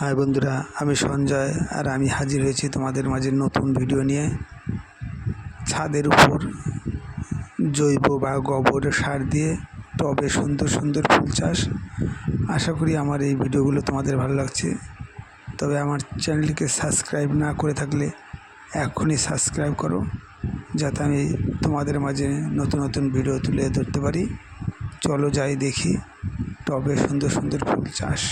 High বন্ধুরা, আমি সঞ্জয় আর আমি হাজির হয়েছি তোমাদের মাঝে নতুন ভিডিও নিয়ে। ছাদের উপর জৈব বা গোবর সার দিয়ে টবে সুন্দর সুন্দর ফুল চাষ। আশা করি আমার এই ভিডিওগুলো তোমাদের ভালো লাগছে। তবে আমার চ্যানেলটিকে সাবস্ক্রাইব না করে থাকলে এখনই সাবস্ক্রাইব করো, যাতে আমি তোমাদের মাঝে নতুন নতুন ভিডিও তুলে ধরতে পারি। চলো যাই দেখি টবে সুন্দর সুন্দর ফুল চাষ।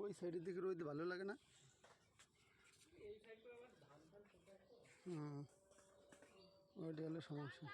ওই সাইডের দিকে রোদ ভালো লাগে না? হুম। ওইটা হলো সমস্যা।